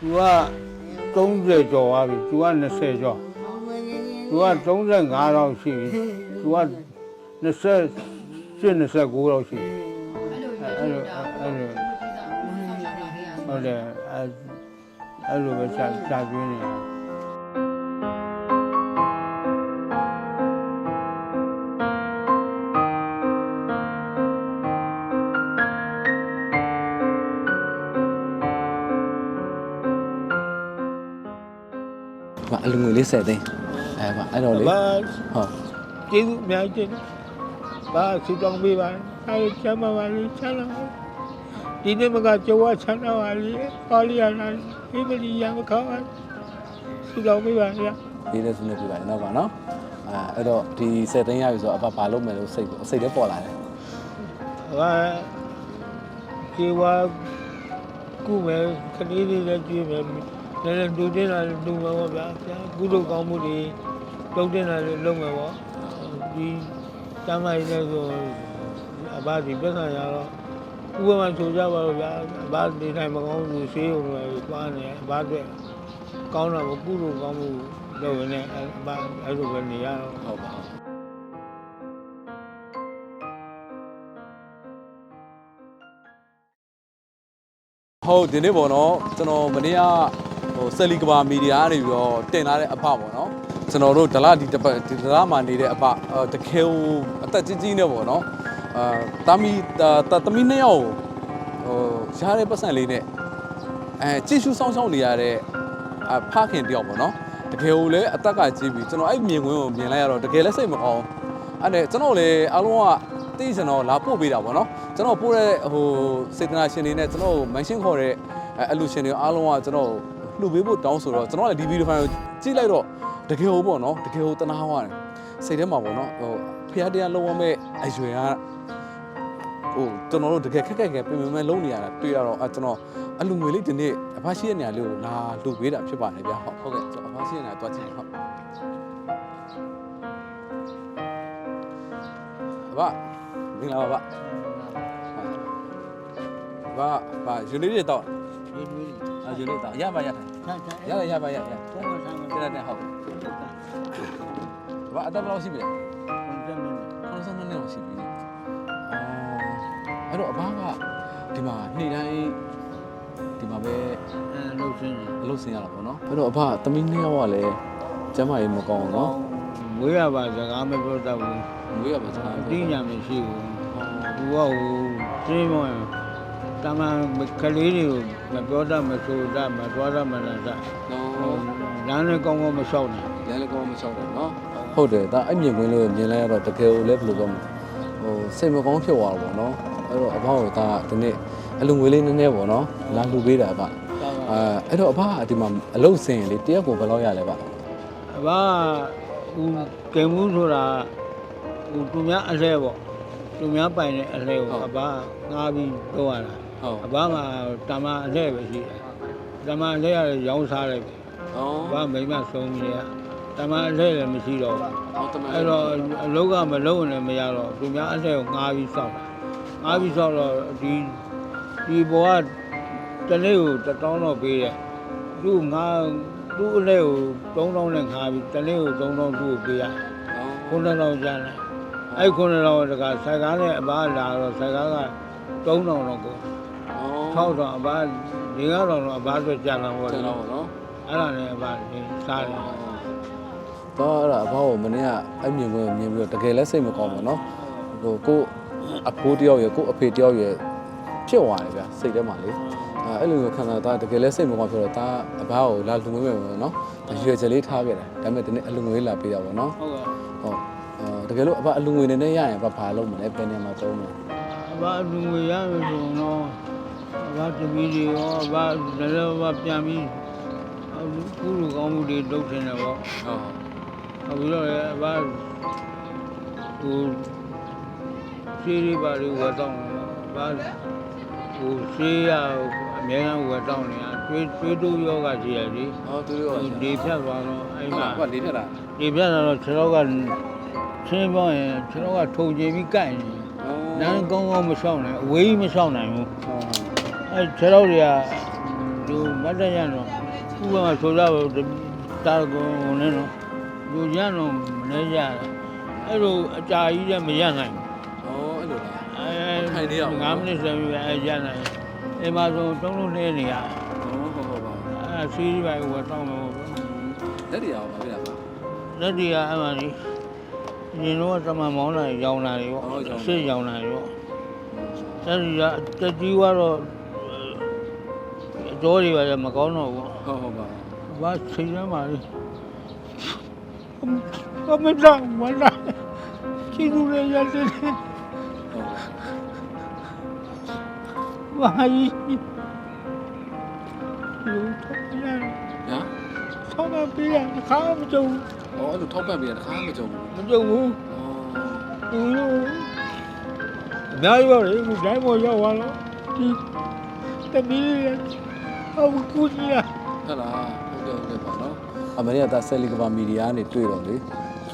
သူက30ကျော်သွားပြီသူက20ကျော်သူက35လောက်ရှိပြီသူက20 29လောက်ရှိပြီအဲ့လိုအဲ့လိုဟုတ်တယ်အဲအဲ့လိုပဲစာစာပြင်းနေတာ ဗာအလူငွေလေးဆက်သိန်းအဲဗာအဲ့တော့လေဘာဟုတ်ကျေးဇူးအများကြီးတင်ဘာဆူတောင်းပေးပါအဲချမ်းသာပါလိချမ်းသာပါဒီနေ့မကကြောဝချမ်းသာပါလိပါဠိရနာဒီမလီရမခါပါဆူတောင်းပေးပါဗျာဒီလေးစုနေပြပါနော်ဗာနော်အဲအဲ့တော့ဒီဆက်သိန်းရပြီဆိုတော့အဖဘာလုပ်မယ်လို့စိတ်စိတ်လည်းပေါ်လာတယ်ဘာကျေဝါကုမယ်ခလေးလေးလည်းကြည့်မယ် လည်းလည်းဒူတင်လာဒူမှာပေါ့ဗျာကုသိုလ်ကောင်းမှုတွေတုံးတင်လာလည်းလုပ်မယ်ပေါ့ဒီတမ်းမိုင်းလည်းဆိုအဘဒီပြဿနာရတော့ဥပမာဆိုကြပါတော့ဗျာအဘဒီတိုင်းမကောင်းဘူးဆေးရုံတွေသွားနေအဘအတွက်ကောင်းတာမကုသိုလ်ကောင်းမှုလုပ်ရင်းနဲ့အဘအဲ့လိုပဲနေရတော့ဟုတ်ပါဟုတ်ဟုတ်ဒီနေ့ပေါ့နော်ကျွန်တော်မနေ့က ဟိုဆယ်လီကဘာမီဒီယာကနေပြီးတော့တင်လာတဲ့အဖပေါ့နော်ကျွန်တော်တို့ဒလဒီတစ်ပတ်ဒီဒလမှာနေတဲ့အဖအော်တကယ်ဟိုအသက်ကြီးကြီးနဲ့ပေါ့နော်အာတမီတတမီနှစ်ယောက်ဟိုရားတဲ့ပတ်စံလေးနဲ့အဲကြည့်ရှုစောင်းစောင်းနေရတဲ့အဖခင်တယောက်ပေါ့နော်တကယ်ကိုလည်းအသက်ကကြီးပြီကျွန်တော်အဲ့မြင်ကွင်းကိုမြင်လိုက်ရတော့တကယ်လည်းစိတ်မကောင်းအဲ့ဒါကျွန်တော်လည်းအားလုံးကသိစင်တော့လာပို့ပေးတာပေါ့နော်ကျွန်တော်ပို့တဲ့ဟိုစေတနာရှင်တွေနဲ့ကျွန်တော်မန်ရှင်းခေါ်တဲ့အလူရှင်တွေအားလုံးကကျွန်တော် လှူပေးဖို့တောင်းဆိုတော့ကျွန်တော်လည်းဒီဗီဒီယိုဖိုင်ကိုကြည့်လိုက်တော့တကယ်ဟိုပေါ့နော်တကယ်ဟိုတနာသွားတယ်စိတ်ထဲမှာပေါ့နော်ဟိုဖျားတရားလုံးဝမဲ့အရွယ်ကဟိုကျွန်တော်တို့တကယ်ခက်ခက်ခဲပြင်ပြင်မဲ့လုံးနေရတာတွေ့ရတော့အဲကျွန်တော်အလူငွေလေးဒီနေ့အဖရှိတဲ့နေရာလေးကိုလာလှူပေးတာဖြစ်ပါတယ်ဗျာဟုတ်ဟုတ်ကဲ့ကျွန်တော်အဖရှိတဲ့နေရာတွားကြည့်ဟုတ်ဘာမင်္ဂလာပါဘာဘာယူနေရတော့ဒီလို အာယူနေတော့ရပါရတယ်ချမ်းချမ်းရရရပါရရသုံးပါးဆိုင်မှာကျတဲ့ဟုတ်ဘာအတက်ဘယ်လောက်ရှိပြီလဲဝန်တက်နေ92နှစ်လောက်ရှိပြီအော်အဲ့တော့အဘကဒီမှာနေ့တိုင်းဒီမှာပဲအဲလှုပ်ရှင်နေအလုပ်ဆင်းရတာပေါ့နော်အဲ့တော့အဖသမီးနှစ်ယောက်ကလည်းကျမ်းမာရေးမကောင်းဘူးနော်မွေးရပါစကားမပြောတတ်ဘူးငွေရပါစကားအတိညာမရှိဘူးသူကဟိုရှင်းမော တမန်ကလေးတွေကိုမပြောတတ်မဆိုတတ်မသွားတတ်မလာတတ်နော်လမ်းလည်းကောင်းကောင်းမလျှောက်နိုင်လည်းလည်းကောင်းမချောက်တော့နော်ဟုတ်တယ်ဒါအဲ့မြင်ကွင်းလို့မြင်လိုက်ရတော့တကယ်ကိုလည်းဘယ်လိုပြောမလဲဟိုစိတ်မကောင်းဖြစ်သွားတော့ပေါ့နော်အဲ့တော့အဖကဒါဒီနေ့အလူငွေလေးနည်းနည်းပေါ့နော်လာလှူပေးတာအဖအဲအဲ့တော့အဖကဒီမှာအလုပ်ဆင်းရင်လေတရက်ကိုဘယ်လောက်ရလဲဗျအဘဟိုကဲမှုဆိုတာဟိုသူများအလဲပေါ့သူများပိုင်တဲ့အလဲကိုအဘငားပြီးတော့ရတာ ဟုတ်အဘမှာတမအလှဲ့ပဲရှိတယ်တမအလှဲ့ရရောင်းစားလိုက်ပဲဩအဘမိမဆုံးကြီးကတမအလှဲ့လည်းမရှိတော့ဘူးဟုတ်တမအဲ့တော့အလုပ်ကမလုပ်နဲ့မရတော့သူများအလှဲ့ကိုငားပြီးစောက်တာငားပြီးစောက်တော့ဒီဒီဘောကတနေ့ကိုတတောင်းတော့ပေးတယ်သူ့ငားသူ့အလှဲ့ကို၃တောင်းနဲ့ငားပြီးတနေ့ကို၃တောင်းသူ့ကိုပေးရတယ်ခုနှစ်တောင်းကျန်တယ်အဲ့ခုနှစ်တောင်းတကဆိုင်ကားနဲ့အဘလာတော့ဆိုင်ကားက၃တောင်းတော့ကို ထောက်တော့အဘဒီကတော့တော့အဘအတွက်ကြာလာပေါ့ကျွန်တော်ပေါ့နော်အဲ့ဒါလည်းအဘဒီစားတယ်တော့အဲ့ဒါအဘကိုမနေ့ကအမြင်ကိုမြင်ပြီးတော့တကယ်လက်စိတ်မကောင်းပါနော်ဟိုကိုအဖိုးတယောက်ရယ်ကိုအဖေတယောက်ရယ်ဖြစ်သွားတယ်ဗျစိတ်ထဲမှာလေအဲ့လိုခံစားတာတကယ်လဲစိတ်မကောင်းဖြစ်တော့ဒါအဘကိုလာလူငွေမယ်ပေါ့နော်ရွယ်ချက်လေးထားခဲ့တာဒါပေမဲ့ဒီနေ့အလူငွေလာပေးတာပေါ့နော်ဟုတ်ကဲ့ဟုတ်တကယ်လို့အဘအလူငွေနေနဲ့ရရင်ဘာဘာလုပ်မလဲဘယ်နေမှာသုံးမလဲအဘအလူငွေရရင်ဆိုတော့ ဘတပီးတွေရောအဘလည်းအဘပြန်ပြီးကုလူကောင်းမှုတွေလုပ်နေတယ်ပေါ့ဟုတ်အခုတော့လည်းအဘဟိုစီးရီပါလေးဝတ်တော့တယ်ပေါ့အဘဟိုစီးရအများအားဝတ်တော့နေတာတွေးတွေးတူယောဂရှိရလေဟောသူတို့ရောဒီဖြတ်သွားတော့အဲ့မှာဟုတ်လေးထက်တာဒီဖြတ်သွားတော့ခြေတော့ကချင်းပေါင်းရင်ခြေတော့ကထုံကျင်ပြီးကိုက်နေနန်းကောင်းကောင်းမရှောက်နိုင်အဝေးကြီးမရှောက်နိုင်ဘူးဟုတ် အဲခြေတော့တွေကသူမတ်တရတော့ဥပမာဆိုတော့တာကုန်နဲ့တော့လူရန်တော့မနေကြအဲ့လိုအကြာကြီးလည်းမရနိုင်ဘူးဩအဲ့လိုလားအဲထိုင်နေရအောင်9မိနစ်ဆက်ပြီးအဲရနိုင်အိမ်မှာဆိုတုံးလုံးနေနေရဩဟုတ်ဟုတ်ပါအဲဆီးပိုင်ကိုတောင်းမယ်ပေါ့လက်တွေရောမပြတာပါလက်တီကအမှန်ကြီးညီတော့တမန်မောင်းလာရောင်းလာတွေပေါ့ဟုတ်ရောင်းလာအစ်ရောင်းလာတွေပေါ့လက်တီကတက်ကြီး ကတော့အတော်တွေပါလေမကောင်းတော့ဘူးဟုတ်ဟုတ်ပါဘာချိန်ရမှာလဲအမတောင်မလာချီလူရရတယ်ဟုတ်ဘာကြီးလူတော့ရညာဆောင်းမပြေးရခါမကြုံဩအဲ့လိုထောက်ပံ့ပေးတာတခါမကြုံဘူးမကြုံဘူးဩသူတို့အများကြီးပါလေဒီတိုင်းပေါ်ရောက်သွားတော့ဒီတမီးလေး ဟောကူကြီးရဟုတ်လားဟုတ်ကဲ့ဟုတ်ကဲ့ပါနော်အမေရိကသားဆယ်လီကဘာမီဒီယာကနေတွေ့တော့လေ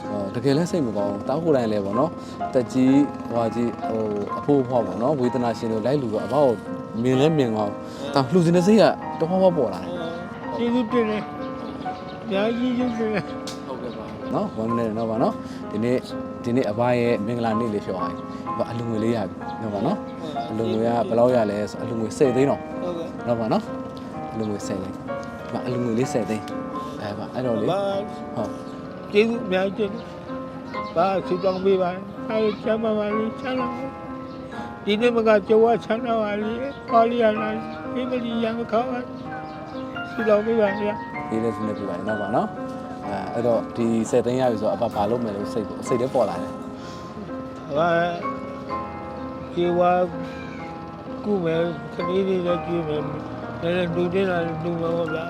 ဟောတကယ်လဲစိတ်မကောင်းဘူးတားကိုယ်တိုင်လဲပေါ့နော်တက်ကြီးဟွာကြီးဟိုအဖိုးအဖွားပေါ့နော်ဝေဒနာရှင်တွေလိုက်လူတော့အဘောက်မြင်လဲမြင်ကောင်းဒါလှူစင်တဲ့စိတ်ကတဟောဟောပေါ်လာတယ်ကျေးဇူးတင်တယ်ညာကြီးကျေးဇူးတင်တယ်ဟုတ်ကဲ့ပါနော်1 minute တော့ပါနော်ဒီနေ့ဒီနေ့အဘရဲ့မင်္ဂလာနေ့လေးပြောရရင်ဘာအလူငွေလေးရပြီနော်ပါနော်အလူငွေကဘယ်လောက်ရလဲဆိုအလူငွေ10သိန်းတော့ဟုတ်ကဲ့နော်ပါနော် အလူငွေ10သိန်းဘာအလူငွေလေး10သိန်းအဲပါအဲ့တော့လေဘာဟုတ်ကျေးဇူးအများကြီးတင်ဘာဆူတောင်းပေးပါအဲချမ်းပါပါလိချမ်းသာပါဒီနေ့မကကြောဝချမ်းသာပါလိပါလိရနာဒီမဒီရံခါပါဆူတောင်းပေးပါဗျာဒီလေးစနေပြပါနော်ပါနော်အဲအဲ့တော့ဒီ10သိန်းရပြီဆိုတော့အဘဘာလုပ်မယ်လို့စိတ်စိတ်ထဲပေါ်လာတယ်ဘာကျေဝါကုမယ်ခလေးလေးလည်းကျွေးမယ် လည်းလူတင်လာလူမှာပေါ့ဗျာ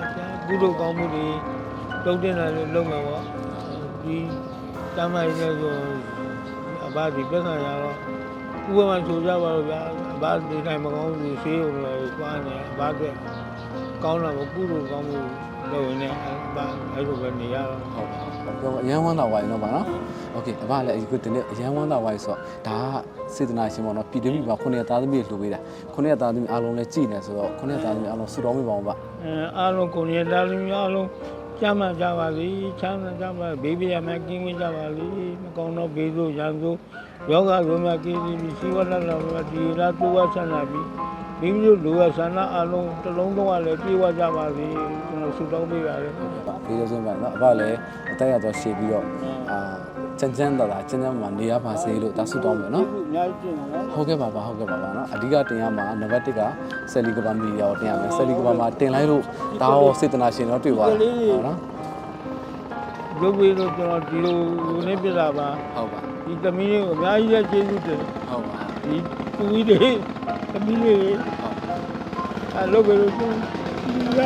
ကုသိုလ်ကောင်းမှုတွေလုပ်တင်လာလို့လုပ်မှာပေါ့ဒီတမ်းမိုင်းလည်းဆိုအဘဒီပြဿနာရတော့ဥပမာဆိုကြပါတော့ဗျာအဘဒီတိုင်းမကောင်းဘူးဆေးရုံလည်းကွာနေအဘကကောင်းတာကိုကုသိုလ်ကောင်းမှု လုပ်ရင်လည်းအဘအဲ့လိုပဲနေရတော့ ဟုတ်ပါဟုတ်တော့အရန်ဝမ်းသာဝိုင်းနော်ပါနော်โอเคအဘလည်းအခုဒီနေ့အရန်ဝမ်းသာဝိုင်းဆိုတော့ဒါကစေတနာရှင်ပေါ့နော်ပြည်တွင်းပြည်မှာခုနှစ်သားသမီးလှူပေးတာခုနှစ်သားသမီးအားလုံးလည်းကြည်နေဆိုတော့ခုနှစ်သားသမီးအားလုံးဆူတော်မိပါအောင်ပါ အဲအားလုံးကိုရတာလူများအားလုံးကျမ်းမာကြပါစေချမ်းသာကြပါဘေးပြရမယ်ကင်းဝေးကြပါစေမကောင်းတော့ဘေးဆိုရန်ဆိုယောဂဆိုမြကင်းပြီးစီဝနလာမဒီလာတူဝဆန္ဒပြီး မိမိတို့လူဝဆန္ဒအားလုံးတစ်လုံးလုံးကလည်းပြေဝကြပါစေကျွန်တော်ဆုတောင်းပေးပါတယ်ဒီလိုဆိုမှနော်အဘလည်းအသက်ရတော့ရှေ့ပြီးတော့အာချမ်းချမ်းသာသာချမ်းချမ်းမှာနေရပါစေလို့ဒါဆုတောင်းမယ်နော်အများကြီးတင်နော်ဟုတ်ကဲ့ပါပါဟုတ်ကဲ့ပါပါနော်အဓိကတင်ရမှာနံပါတ်1ကဆယ်လီကဘာမီဒီယာကိုတင်ရမယ်ဆယ်လီကဘာမှာတင်လိုက်လို့ဒါရောစေတနာရှင်တော့တွေ့သွားတယ်ဟုတ်နော်ရုပ်ပြီးတော့ကျွန်တော်ဒီလိုနေပြတာပါဟုတ်ပါဒီသမီးလေးကိုအများကြီးလည်းကျေးဇူးတင်ဟုတ်ပါဒီသူကြီးတွေ သမီးလေးအဲလုပ်ပြီးတော့သူက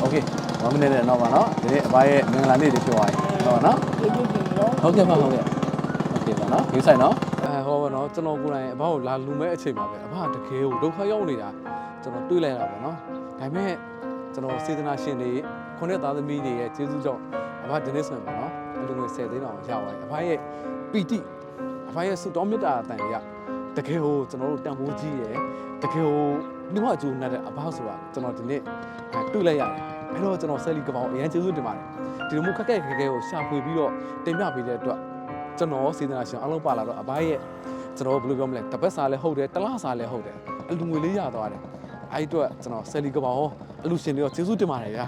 โอเค1 minute နဲ့တော့ပါနော်ဒီနေ့အဘရဲ့မင်္ဂလာနေ့တွေပြောသွားရင်ဟုတ်ပါနော် ကျေးဇူးတင်နော် ဟုတ်ကဲ့ပါဟုတ်ကဲ့โอเคပါနော်ယူဆိုင်နော်အဲဟောပါနော်ကျွန်တော်ကိုယ်တိုင်အဘကိုလာလူမဲ့အချိန်ပါပဲအဘတကယ်ကိုဒုက္ခရောက်နေတာကျွန်တော်တွေးလိုက်တာပေါ့နော်ဒါပေမဲ့ကျွန်တော်စေတနာရှင်တွေခုနှစ်သားသမီးတွေရဲ့ကျေးဇူးကြောင့်အဘဒီနေ့ဆိုရင်ပေါ့နော်အလူငွေ10သိန်းတောင်ရပါတယ်အဘရဲ့ပီတိအဘရဲ့ဆုတောင်းမေတ္တာအတန်ရ တကယ်ကိုကျွန်တော်တို့တန်ဖိုးကြီးရယ်တကယ်ကိုနှမကျိုးနဲ့တဲ့အဘဆိုတာကျွန်တော်ဒီနေ့အဲတွေ့လိုက်ရတယ်အဲ့တော့ကျွန်တော်ဆယ်လီကပောင်အရင်ကျေးဇူးတင်ပါတယ်ဒီလိုမျိုးခက်ခက်ခဲခဲကိုရှာဖွေပြီးတော့တင်ပြပေးတဲ့အတွက်ကျွန်တော်စေတနာရှင်အလုံးပါလာတော့အဘရဲ့ကျွန်တော်ဘယ်လိုပြောမလဲတပတ်စာလည်းဟုတ်တယ်တလားစာလည်းဟုတ်တယ်အလူငွေလေးရသွားတယ်အဲ့ဒီအတွက်ကျွန်တော်ဆယ်လီကပါဟောအလူရှင်တွေရောကျေးဇူးတင်ပါတယ်ဗျာ